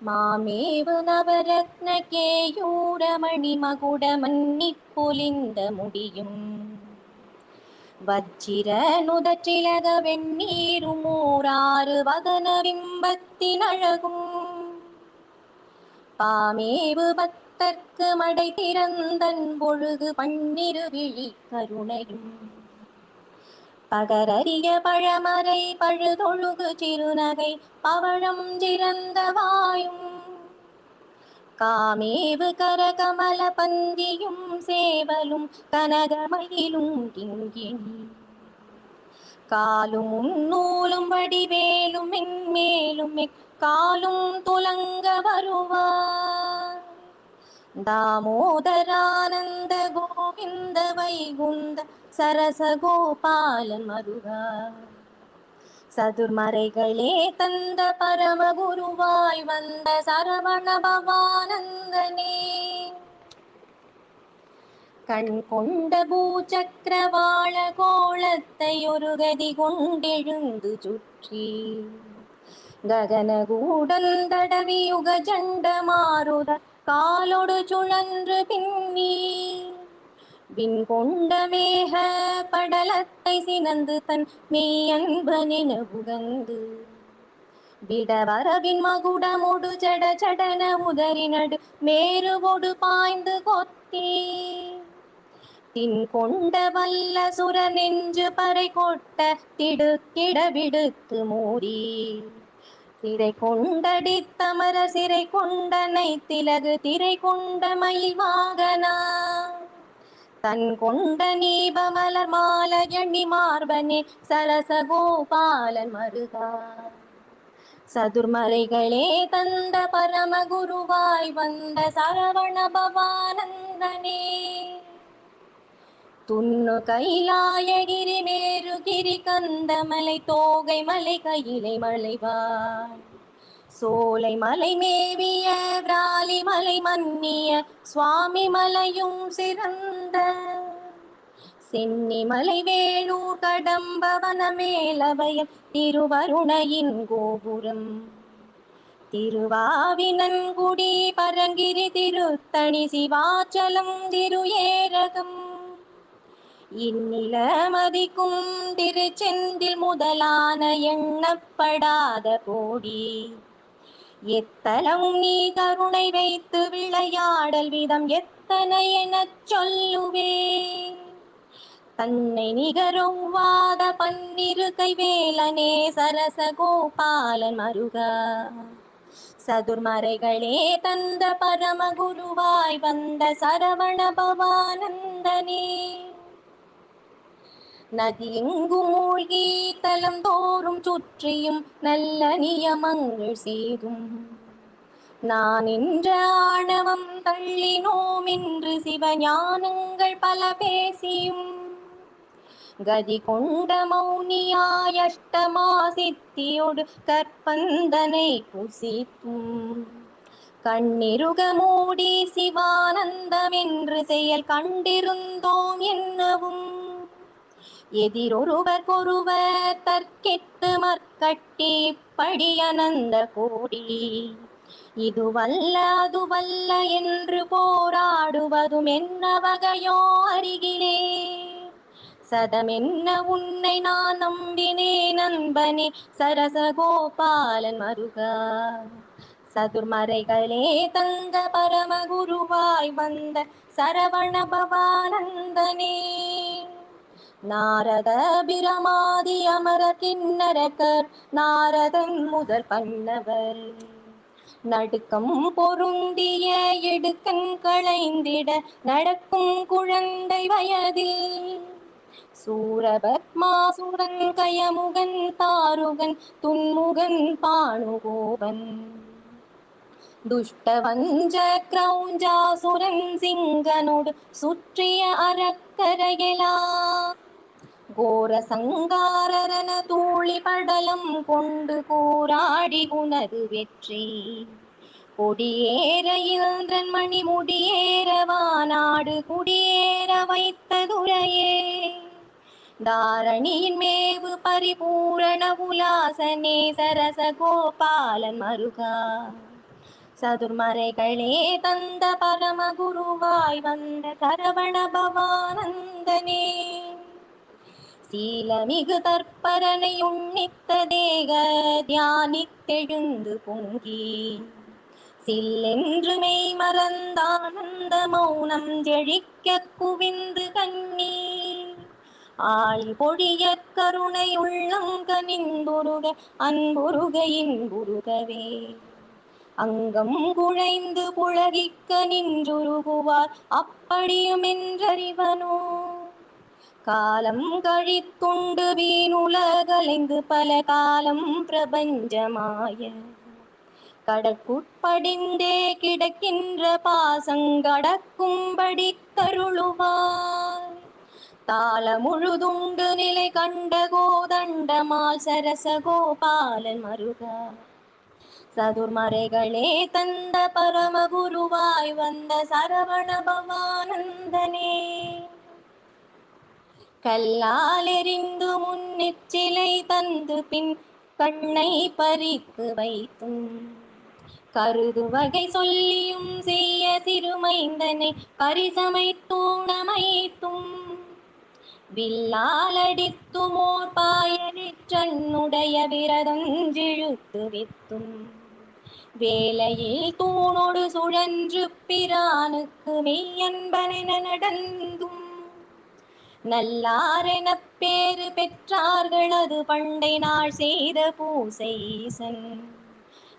மாமேவு நவரத்ன கேயூரமணி மகுட மன்னிப் பொலிந்த முடியும் வச்சிர நுதற்றிலக வெண்ணீரும் ஊராறு வதன பிம்பத்தின் அழகும் பகரறிய பழமறை பழுதொழுகு சிறுநகை பவழம் சிறந்த வாயும். காமேவு கரகமல பந்தியும் சேவலும் கனகமயிலும் கிங்கினி காலும் நூலும் வடிவேலும் மென்மேலும் காலும் துலங்க வருவார். தாமோதரானந்த கோவிந்த வைகுந்த சரசகோபாலன் மருகா. சதுர்மறைகளே தந்த பரமகுருவாய் வந்த சரவண பவானந்தனே. கண் கொண்ட பூச்சக்கரவாள கோலத்தை ஒரு கதி கொண்டெழுந்து சுற்றி. ககனகூடன் தடவியுக ஜண்ட மாறுத காலொடு சுழன்று பின்னி. விண் கொண்ட மேக படலத்தை சினந்து தன் மெய்யன்பனின புகந்து விடவரவின் மகுடமொடு ஜட சடன உதறி நடு மேருவொடு பாய்ந்து கொத்தி. தின் கொண்ட வல்ல சுர நெஞ்சு பறை கொட்ட திடுக்கிட விடுத்து மூடி. திரை கொண்டடித்தமர சிறை கொண்டனை திலகு திரை கொண்ட மயில் வாகனா. தன் கொண்ட நீபமலர் எண்ணி மார்பனே சரச கோபாலன் மருகா சதுர்மறைகளே தந்த பரம குருவாய் வந்த சரவண பவானந்தனே. துண்ணு கைலாயகிரி மேருகிரி கந்தமலை தோகை மலை கையிலை மலைவாய் சோலை மலை மேவிய விராலி மலை மன்னிய சுவாமி மலையும் சிறந்த சென்னி மலை வேணூர் கடம்பவன மேலவயம் திருவருணையின் கோபுரம். திருவாவினன்குடி பரங்கிரி திருத்தணி சிவாச்சலம் திரு ஏரகம் இந்நில மதிக்கும் திருச்செந்தில் முதலான எண்ணப்படாத கோடி. எத்தலம் நீ கருணை வைத்து விளையாடல் விதம் எத்தனை எனச் சொல்லுவே. தன்னை நிகரும் வாத பன்னிரு கைவேலனே சரச கோபாலன் மருகா. சதுர்மறைகளே தந்த பரமகுருவாய் வந்த சரவண பவானந்தனே. நதி எங்கும் மூழ்கி தலம் தோறும் சுற்றியும் நல்ல நியமங்கள் செய்தும். நான் என்ற ஆணவம் தள்ளினோம் என்று சிவஞானங்கள் பல பேசியும். கதி கொண்ட மௌனியாயஷ்டமா சித்தியோடு கற்பந்தனை புசித்தும். கண்ணிருக மூடி சிவானந்தம் என்று செயல் கண்டிருந்தோம் என்னவும். எதிரொருவர் பொருவர் தற்கெட்டு மற்கட்டி படியனந்த கோடி. இதுவல்ல அதுவல்ல என்று போராடுவதும் என்ன வகையோ அருகிலே. சதமென்ன உன்னை நான் நம்பினே நண்பனே சரசகோபாலன் மருகா. சதுர்மறைகளே தங்க பரமகுருவாய் வந்த சரவண பவானந்தனே. நாரத பிரமாதி அமர கிண்ணரக்கர் நாரதன் முதல் பண்ணவர். நடுக்கம் பொருந்திய எடுக்கன் களைந்திட நடக்கும் குழந்தை வயதில் சூரபத்மாசுரன் கயமுகன் தாருகன் துன்முகன் பானுகோபன். துஷ்டவஞ்ச கிரௌஞ்சாசுரன் சிங்கனோடு சுற்றிய அறக்கரையலா கோர சங்காரரன தூளி படலம் கொண்டு கூராடி உனது வெற்றி. கொடியேற இந்திரன் மணி முடியேறவா நாடு குடியேற வைத்ததுரையே தாரணியின் மேவு பரிபூரண உலாசனே சரச கோபாலன் மருகா. சதுர்மறைகளே தந்த பரமகுருவாய் வந்த சரவண பவானந்தனே. சீலமிகு தற்பரனை உன்னித்த தேக தியானித்தெழுந்து பொங்கி. சில்லென்று மெய் மறந்தானந்த மௌனம் ஜெழிக்க குவிந்து கண்ணீர் ஆழி பொழிய கருணை உள்ளம் கனிந்துருக அன்புருக இன்புருகவே. அங்கம் குழைந்து புழகிக்க நின்றுருகுவார் அப்படியும் என்றறிவனோ? காலம் கழித்துண்டு வீணுலகலைந்து பல காலம் பிரபஞ்சமாய. கடற்குட்படிந்தே கிடக்கின்ற பாசங்கடக்கும்படி கருளுவார். தாள முழுதுண்டு நிலை கண்ட கோதண்டமால் சரச கோபாலன் மருக. சதுர்மறைகளே தந்த பரமகுருவாய் வந்த சரவண பவானந்தனே. கல்லாலெறிந்து முன்னிச்சிலை தந்து பின் கண்ணை பறித்து வைத்தும். கருது வகை சொல்லியும் செய்ய சிறுமைந்தனை பரிசமைத்தூணமைத்தும். வில்லாலடித்துமோர் பாயலிற்றன்னுடைய விரதஞ்சிழுத்து வித்தும். வேலையில் தூணோடு சுழன்று பிரானுக்கு மெய்யன்பனென நடந்தும். நல்லாரென பேரு பெற்றார்கள் அது பண்டை நாள் செய்த பூசைசன்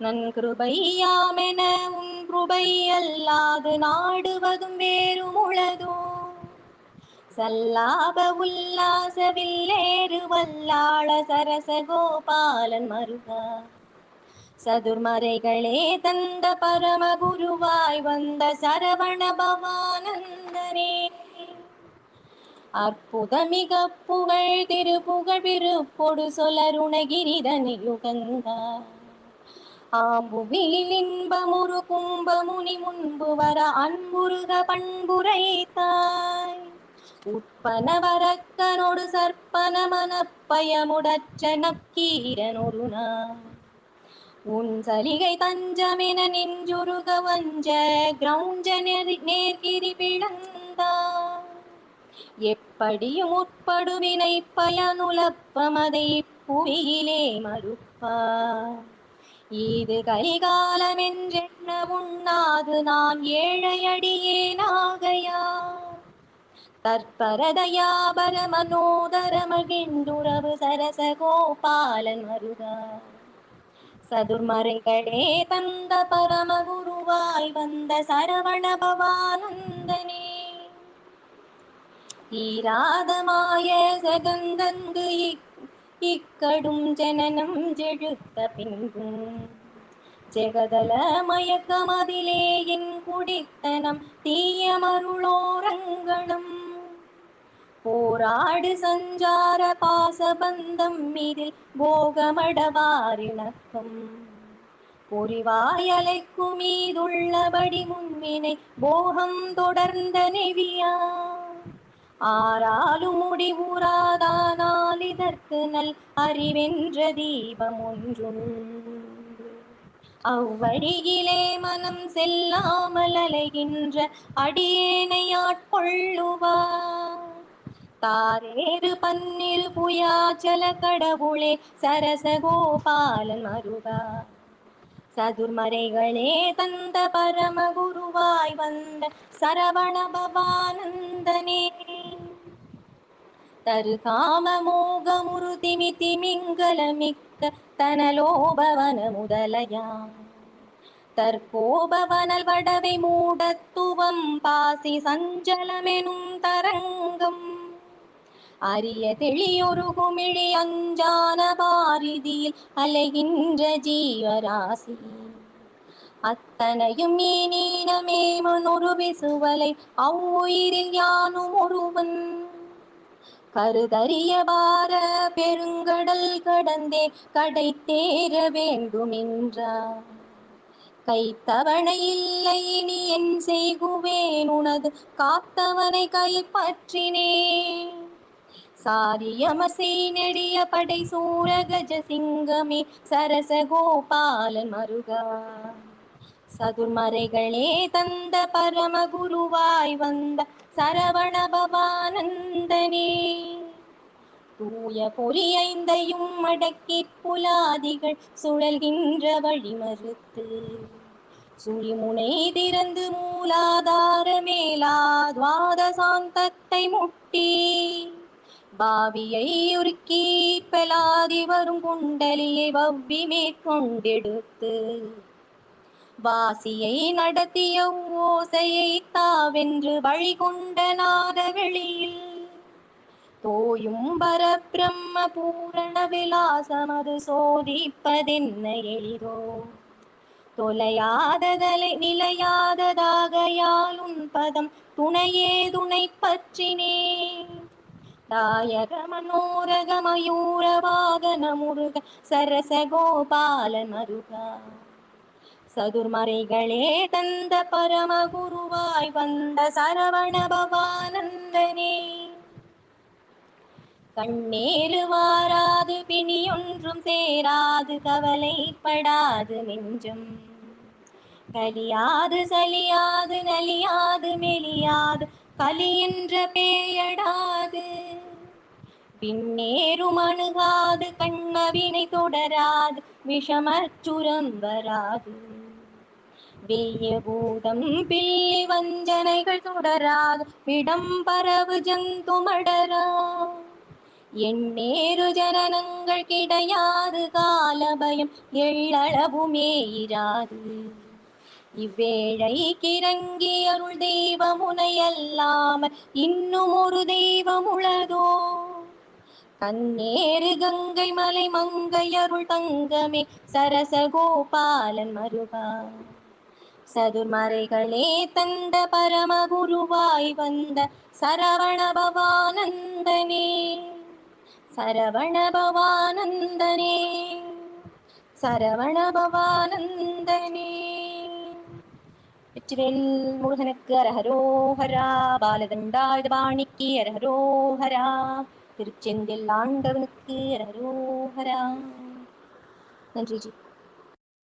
நன்கிருபையாமென உன் கிருபை அல்லாது நாடுவதும் வேறு உளதோ சல்லாப உல்லாச வில்லேறு வல்லாள சரச கோபாலன் மருகா சதுர்மறைகளே தந்த பரமகுருவாய் வந்த சரவண பவானந்தரே அற்புதமிக புகழ் திருப்புகழ் விருப்பொடு சொலருணகிரிதனி யுகங்கா ஆம்புவியில் இன்பமுரு கும்பமுனி முன்பு வர அன்புருக பண்புரைத்தாய். உட்பன வரக்கனொடு சற்பன மனப்பயமுடற்ற நக்கீரனொரு நாள் உன் சலிகை தஞ்சமென நெஞ்சுருக வஞ்ச கிரௌஞ்ச நேர்கிரி பிளந்தாய். எப்படியும் உட்படுவினை பயனுலப்பமதை புவியிலே மறுப்பா இது கலிகாலமென்றென்ன உண்ணாது நான் ஏழையடியே நாகையா? தற்பரதயாபர மனோதர மகிழ்ந்துறவு சரச கோபாலன் மருகா சதுர்மறைகளே தந்த பரமகுருவாய் வந்த சரவண பவானந்தனே. ஈராத மாய சகந்தந்து இக்கடும் ஜனனம் ஜெழுத்த பின்பும். ஜெகதல மயக்கமதிலே என் குடித்தனம் தீயமருளோரங்களும். போராடு சஞ்சார பாசபந்தம் இதில் போகமடவாரிணக்கம். பொறிவாயலைக்கு மீதுள்ளபடி முன்வினை போகம் தொடர்ந்த நெவியா. ஆறாலும் முடிவுறாதானால் இதற்கு நல் அறிவென்ற தீபம் ஒன்றும். அவ்வழியிலே மனம் செல்லாமல் அலைகின்ற அடியேனை ஆட்கொள்ளுவார். தாரேறு பன்னிரு புயாச்சல கடவுளே சரசகோபாலன் மருகா சதுர்மறைகளே தந்த பரமகுருவாய் வந்த சரவண பவானந்தனே. தரு காம மோகமுரு திமி திமிங்கலமிக்க தனலோபவன முதலயா தற்போபவனல் வடவை மூடத்துவம் பாசி சஞ்சலமெனும் தரங்கம். அரிய தெளியொரு குமிழி அஞ்சான பாரிதியில் அலைகின்ற ஜீவராசி. அத்தனையும் மீனீனமே மனொரு விசுவலை அவ்வுயிரில் யானும் ஒருவன். கருதறிய வார பெருங்கடல் கடந்தே கடை தேர வேண்டுமென்றார் கைத்தவணை இல்லை நீ என் செய்குவேன் உனது காத்தவனை கைப்பற்றினே சாரியமசை நெடிய படை சூரகஜ சிங்கமே சரசகோபாலன் மருகா சதுர்மறைகளே தந்த பரம குருவாய் வந்த சரவண பவானந்தனே. தூய பொறியைந்தையும் அடக்கி புலாதிகள் சுழல்கின்ற வழிமறுத்து சுழிமுனை திறந்து மூலாதார மேலா துவாதசாந்தத்தை முட்டி பாவியை உருக்கி பெலாதி வரும் குண்டலியை வவ்வி மேற்கொண்டெடுத்து வாசியை நடத்திய ஓசையை தாவென்று வழிகொண்டனாத வெளியில் தோயும் பரபிரம்ம பூரண விலாசமது சோதிப்பதென்ன எளிதோ? தொலையாததலை நிலையாததாகையால் உன் பதம் துணையே துணை பற்றினே. தாயக மனோரக மயூர வாகன முருக சரச கோபால மருகா. சதுர்மறைகளே தந்த பரமகுருவாய் வந்த சரவண பவானந்தனே. கண்ணேறு வாராது பிணியொன்றும் சேராது கவலைப்படாது நெஞ்சும். கலியாது சலியாது நலியாது மெலியாது கலி என்ற பெயடாது. பின்னேறும் அணுகாது கண்ணவினை தொடராது விஷமச்சுரம் வராது வெய்ய பில்லி வஞ்சனைகள் தொடராது விடம்பரவு ஜந்துமடரா எண்ணேறு ஜனனங்கள் கிடையாது காலபயம் எள்ளளவுமே இராது. இவ்வேளை கிறங்கி அருள் தெய்வமுனையல்லாமல் இன்னும் ஒரு தெய்வம் உளதோ? கண்ணேறு கங்கை மலை மங்கை அருள் தங்கமே சரச கோபாலன் மருகா. சதுர்மறைகளே தந்த பரமகுருவாய் வந்த சரவண பவானந்தனே. சரவண பவானந்தனே. சரவண பவானந்தனே. வெற்றிவேல் முருகனுக்கு அரஹரோஹரா பாலதண்டாயுதபாணிக்கு அரஹரோஹரா திருச்செந்தில் ஆண்டவனுக்கு அரஹரோஹரா. நன்றி ஜி.